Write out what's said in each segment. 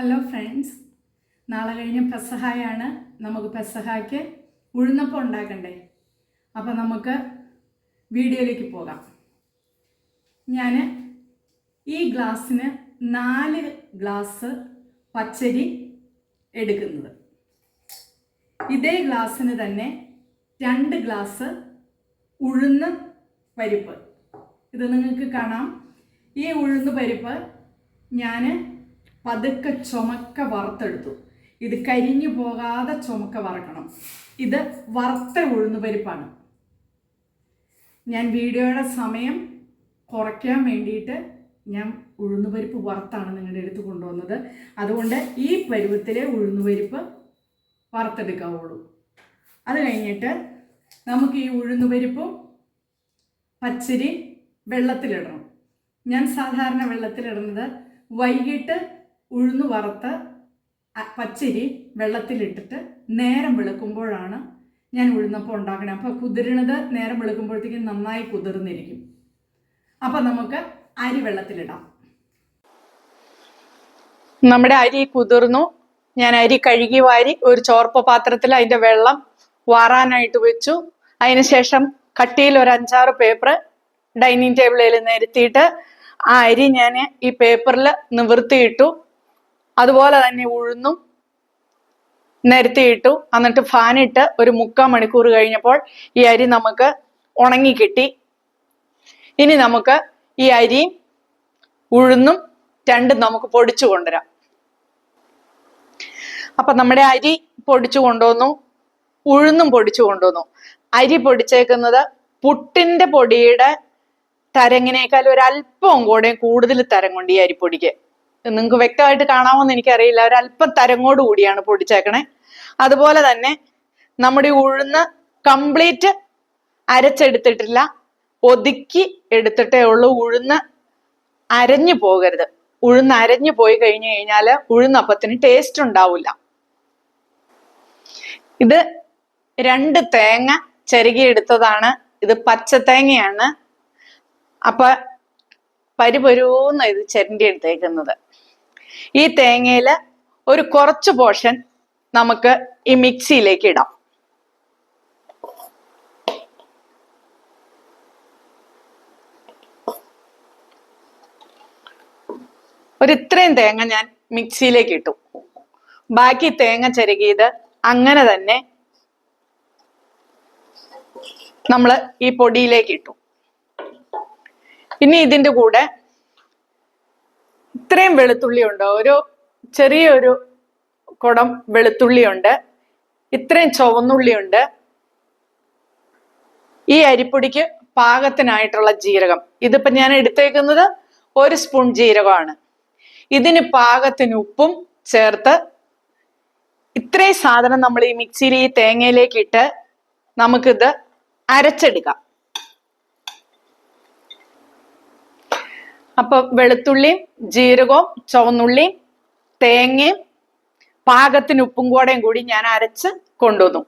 Hello friends നാളെ കഴിഞ്ഞ പെസഹായാണ്. നമുക്ക് പെസഹായ്ക്ക് ഉഴുന്നപ്പം ഉണ്ടാക്കണ്ടേ? അപ്പോൾ നമുക്ക് വീഡിയോയിലേക്ക് പോകാം. ഞാൻ ഈ ഗ്ലാസ്സിന് നാല് ഗ്ലാസ് പച്ചരി എടുക്കുന്നത്. ഇതേ ഗ്ലാസ്സിന് തന്നെ രണ്ട് ഗ്ലാസ് ഉഴുന്ന് പരിപ്പ്. ഇത് നിങ്ങൾക്ക് കാണാം. ഈ ഉഴുന്ന് പരിപ്പ് ഞാൻ പതുക്കെ ചുമക്ക വറുത്തെടുത്തു. ഇത് കരിഞ്ഞു പോകാതെ ചുമക്ക വറക്കണം. ഇത് വറുത്ത ഉഴുന്ന് പരിപ്പാണ്. ഞാൻ വീഡിയോയുടെ സമയം കുറയ്ക്കാൻ വേണ്ടിയിട്ട് ഞാൻ ഉഴുന്നുപരിപ്പ് വറുത്താണ് നിങ്ങളുടെ അടുത്ത് കൊണ്ടുവന്നത്. അതുകൊണ്ട് ഈ പരുവത്തിലെ ഉഴുന്നുപരിപ്പ് വറുത്തെടുക്കാവുള്ളൂ. അത് കഴിഞ്ഞിട്ട് നമുക്ക് ഈ ഉഴുന്നുപരിപ്പും പച്ചരി വെള്ളത്തിലിടണം. ഞാൻ സാധാരണ വെള്ളത്തിലിടുന്നത് വൈകിട്ട് ഉഴുന്ന് വറുത്ത് പച്ചരി വെള്ളത്തിലിട്ടിട്ട് നേരം വെളുക്കുമ്പോഴാണ് ഞാൻ ഉഴുന്നപ്പം ഉണ്ടാക്കണേ. അപ്പോൾ കുതിരണത് നേരം വെളുക്കുമ്പോഴത്തേക്കും നന്നായി കുതിർന്നിരിക്കും. അപ്പം നമുക്ക് അരി വെള്ളത്തിലിടാം. നമ്മുടെ അരി കുതിർന്നു. ഞാൻ അരി കഴുകി വാരി ഒരു ചോർപ്പ പാത്രത്തിൽ അതിന്റെ വെള്ളം വാറാനായിട്ട് വെച്ചു. അതിനുശേഷം കട്ടിയിൽ ഒരു അഞ്ചാറ് പേപ്പർ ഡൈനിങ് ടേബിളിൽ നിരത്തിയിട്ട് ആ അരി ഞാൻ ഈ പേപ്പറിൽ നിവർത്തിയിട്ടു അതുപോലെ തന്നെ ഉഴുന്നും നിരത്തിയിട്ടു എന്നിട്ട് ഫാനിട്ട് ഒരു മുക്കാൽ മണിക്കൂർ കഴിഞ്ഞപ്പോൾ ഈ അരി നമുക്ക് ഉണങ്ങി കിട്ടി. ഇനി നമുക്ക് ഈ അരിയും ഉഴുന്നും രണ്ടും നമുക്ക് പൊടിച്ചു കൊണ്ടുവരാം. അപ്പൊ നമ്മുടെ അരി പൊടിച്ചു കൊണ്ടുവന്നു. ഉഴുന്നും പൊടിച്ചു കൊണ്ടുവന്നു. അരി പൊടിച്ചേക്കുന്നത് പുട്ടിന്റെ പൊടിയുടെ തരങ്ങിനേക്കാൾ ഒരല്പം കൂടെ കൂടുതൽ തരം കൊണ്ട് ഈ അരിപ്പൊടിക്ക് നിങ്ങൾക്ക് വ്യക്തമായിട്ട് കാണാമോന്ന് എനിക്കറിയില്ല. ഒരല്പം തരങ്ങോട് കൂടിയാണ് പൊടിച്ചേക്കണേ. അതുപോലെ തന്നെ നമ്മുടെ ഉഴുന്ന് കംപ്ലീറ്റ് അരച്ചെടുത്തിട്ടില്ല. ഒതുക്കി എടുത്തിട്ടേ ഉള്ളൂ. ഉഴുന്ന് അരഞ്ഞു പോകരുത്. ഉഴുന്ന് അരഞ്ഞു പോയി കഴിഞ്ഞു കഴിഞ്ഞാൽ ഉഴുന്നപ്പത്തിന് ടേസ്റ്റ് ഉണ്ടാവില്ല. ഇത് രണ്ട് തേങ്ങ ചെരുകിയെടുത്തതാണ് ഇത് പച്ച തേങ്ങയാണ്. അപ്പൊ പരിപരൂന്ന് ഇത് ചെരണ്ടി എടുത്തേക്കുന്നത്. ഈ തേങ്ങയിൽ ഒരു കുറച്ച് പോർഷൻ നമുക്ക് ഈ മിക്സിയിലേക്ക് ഇടാം. ഒരു ഇത്രയും തേങ്ങ ഞാൻ മിക്സിയിലേക്ക് ഇട്ടു. ബാക്കി തേങ്ങ ചരുകിയത് അങ്ങനെ തന്നെ നമ്മൾ ഈ പൊടിയിലേക്ക് ഇട്ടു. ഇനി ഇതിന്റെ കൂടെ ഇത്രയും വെളുത്തുള്ളി ഉണ്ട്? ഒരു ചെറിയൊരു കുടം വെളുത്തുള്ളി ഉണ്ട്. ഇത്രയും ചുവന്നുള്ളി ഉണ്ട്. ഈ അരിപ്പൊടിക്ക് പാകത്തിനായിട്ടുള്ള ജീരകം. ഇതിപ്പോ ഞാൻ എടുത്തേക്കുന്നത് ഒരു സ്പൂൺ ജീരകമാണ്. ഇതിന് പാകത്തിന് ഉപ്പും ചേർത്ത് ഇത്രയും സാധനം നമ്മൾ ഈ മിക്സിയിൽ ഈ തേങ്ങയിലേക്ക് ഇട്ട് നമുക്കിത് അരച്ചെടുക്കാം. അപ്പൊ വെളുത്തുള്ളിയും ജീരകവും ചുവന്നുള്ളിയും തേങ്ങയും പാകത്തിന് ഉപ്പും കൂടെയും കൂടി ഞാൻ അരച്ച് കൊണ്ടുവന്നു.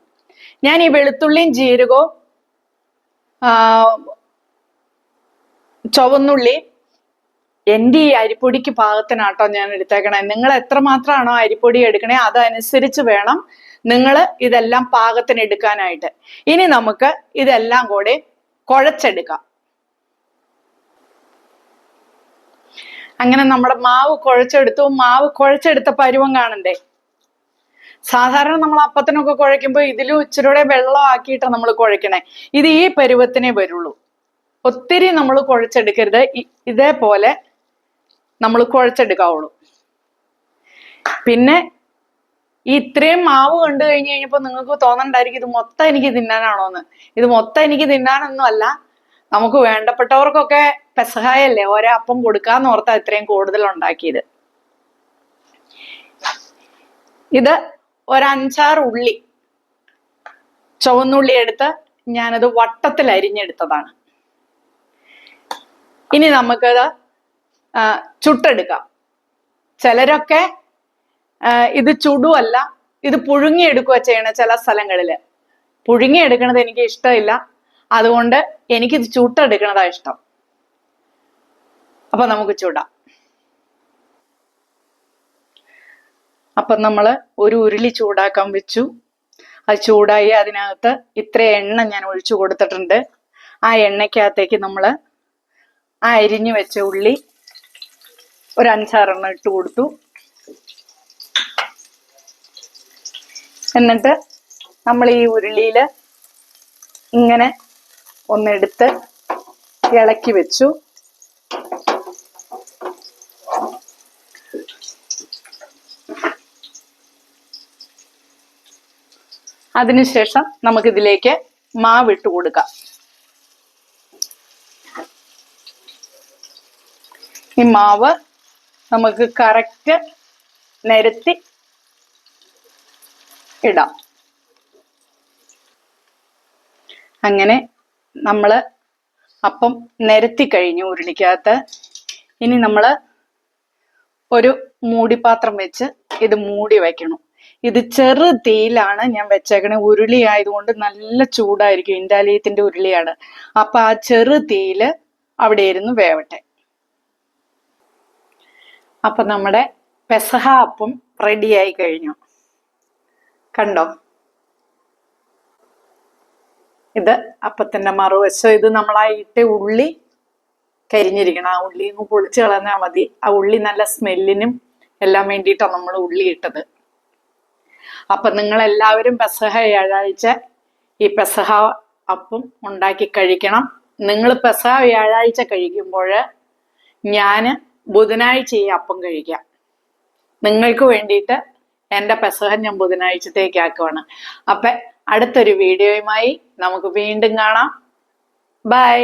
ഞാൻ ഈ വെളുത്തുള്ളിയും ജീരകവും ആ, ചുവന്നുള്ളിയും എന്റെ ഈ അരിപ്പൊടിക്ക് പാകത്തിനാട്ടോ ഞാൻ എടുത്തേക്കണേ. നിങ്ങൾ എത്രമാത്രമാണോ അരിപ്പൊടി എടുക്കണേ അതനുസരിച്ച് വേണം നിങ്ങൾ ഇതെല്ലാം പാകത്തിന് എടുക്കാനായിട്ട്. ഇനി നമുക്ക് ഇതെല്ലാം കൂടെ കുഴച്ചെടുക്കാം. അങ്ങനെ നമ്മുടെ മാവ് കുഴച്ചെടുത്തു. മാവ് കുഴച്ചെടുത്ത പരുവം കാണണ്ടേ? സാധാരണ നമ്മൾ അപ്പത്തിനൊക്കെ കുഴയ്ക്കുമ്പോൾ ഇതിലും ഇച്ചിരൂടെ വെള്ളം ആക്കിയിട്ടാണ് നമ്മൾ കുഴക്കണേ ഇത് ഈ പരുവത്തിനേ വരുള്ളൂ. ഒത്തിരി നമ്മൾ കുഴച്ചെടുക്കരുത്. ഇതേപോലെ നമ്മൾ കുഴച്ചെടുക്കാവുള്ളൂ. പിന്നെ ഈ ഇത്രയും മാവ് കണ്ടു കഴിഞ്ഞ് കഴിഞ്ഞപ്പോൾ നിങ്ങൾക്ക് തോന്നണ്ടായിരിക്കും ഇത് മൊത്തം എനിക്ക് തിന്നാനാണോന്ന്. ഇത് മൊത്തം എനിക്ക് തിന്നാനൊന്നും അല്ല നമുക്ക് വേണ്ടപ്പെട്ടവർക്കൊക്കെ പെസഹായല്ലേ? ഓരോ അപ്പം കൊടുക്കാന്ന് ഓർത്താ ഇത്രയും കൂടുതൽ ഉണ്ടാക്കിയത്. ഇത് ഒരഞ്ചാറ് ഉള്ളി. ചുവന്നുള്ളി എടുത്ത് ഞാനത് വട്ടത്തിൽ അരിഞ്ഞെടുത്തതാണ്. ഇനി നമുക്കത് ചുട്ടെടുക്കാം. ചിലരൊക്കെ ഇത് ചുടുവല്ല ഇത് പുഴുങ്ങിയെടുക്കുക ചെയ്യണ ചില സ്ഥലങ്ങളിൽ പുഴുങ്ങിയെടുക്കണത് എനിക്ക് ഇഷ്ടമില്ല അതുകൊണ്ട് എനിക്കിത് ചുട്ടെടുക്കണതാ ഇഷ്ടം. അപ്പൊ നമുക്ക് ചൂടാം. അപ്പം നമ്മൾ ഒരു ഉരുളി ചൂടാക്കാൻ വെച്ചു. അത് ചൂടായി അതിനകത്ത് ഇത്ര എണ്ണ ഞാൻ ഒഴിച്ചു കൊടുത്തിട്ടുണ്ട്. ആ എണ്ണയ്ക്കകത്തേക്ക് നമ്മൾ ആ അരിഞ്ഞു വെച്ച ഉള്ളി ഒരു അഞ്ചാറെണ്ണം ഇട്ട് കൊടുത്തു. എന്നിട്ട് നമ്മൾ ഈ ഉരുളിയിൽ ഇങ്ങനെ ഒന്നെടുത്ത് ഇളക്കി വെച്ചു. അതിനുശേഷം നമുക്കിതിലേക്ക് മാവ് ഇട്ട് കൊടുക്കാം. ഈ മാവ് നമുക്ക് കറക്റ്റ് നിരത്തി ഇടാം. അങ്ങനെ നമ്മൾ അപ്പം നിരത്തി കഴിഞ്ഞു ഉരുളിക്കകത്ത്. ഇനി നമ്മൾ ഒരു മൂടിപ്പാത്രം വെച്ച് ഇത് മൂടി വയ്ക്കണം. ഇത് ചെറു തീയിലാണ് ഞാൻ വെച്ചേക്കണേ. ഉരുളി ആയതുകൊണ്ട് നല്ല ചൂടായിരിക്കും. ഇൻഡാലിയത്തിന്റെ ഉരുളിയാണ്. അപ്പൊ ആ ചെറു തീയിൽ അവിടെ ഇരുന്ന് വേവട്ടെ. അപ്പൊ നമ്മുടെ പെസഹ അപ്പം റെഡിയായി കഴിഞ്ഞു. കണ്ടോ? ഇത് അപ്പത്തിന്റെ മറുവശം ഇത് നമ്മളായിട്ട് ഉള്ളി കരിഞ്ഞിരിക്കണം. ആ ഉള്ളി ഒന്ന് പൊളിച്ച് കളഞ്ഞാൽ മതി. ആ ഉള്ളി നല്ല സ്മെല്ലിനും എല്ലാം വേണ്ടിയിട്ടാണ് നമ്മൾ ഉള്ളി ഇട്ടത്. അപ്പൊ നിങ്ങൾ എല്ലാവരും പെസഹ വ്യാഴാഴ്ച ഈ പെസഹ അപ്പം ഉണ്ടാക്കി കഴിക്കണം. നിങ്ങൾ പെസഹ വ്യാഴാഴ്ച കഴിക്കുമ്പോൾ ഞാൻ ബുധനാഴ്ച ഈ അപ്പം കഴിക്കാം. നിങ്ങൾക്ക് വേണ്ടിയിട്ട് എന്റെ പെസഹ ഞാൻ ബുധനാഴ്ചത്തേക്ക് ആക്കുവാണ്. അപ്പൊ അടുത്തൊരു വീഡിയോയുമായി നമുക്ക് വീണ്ടും കാണാം. ബൈ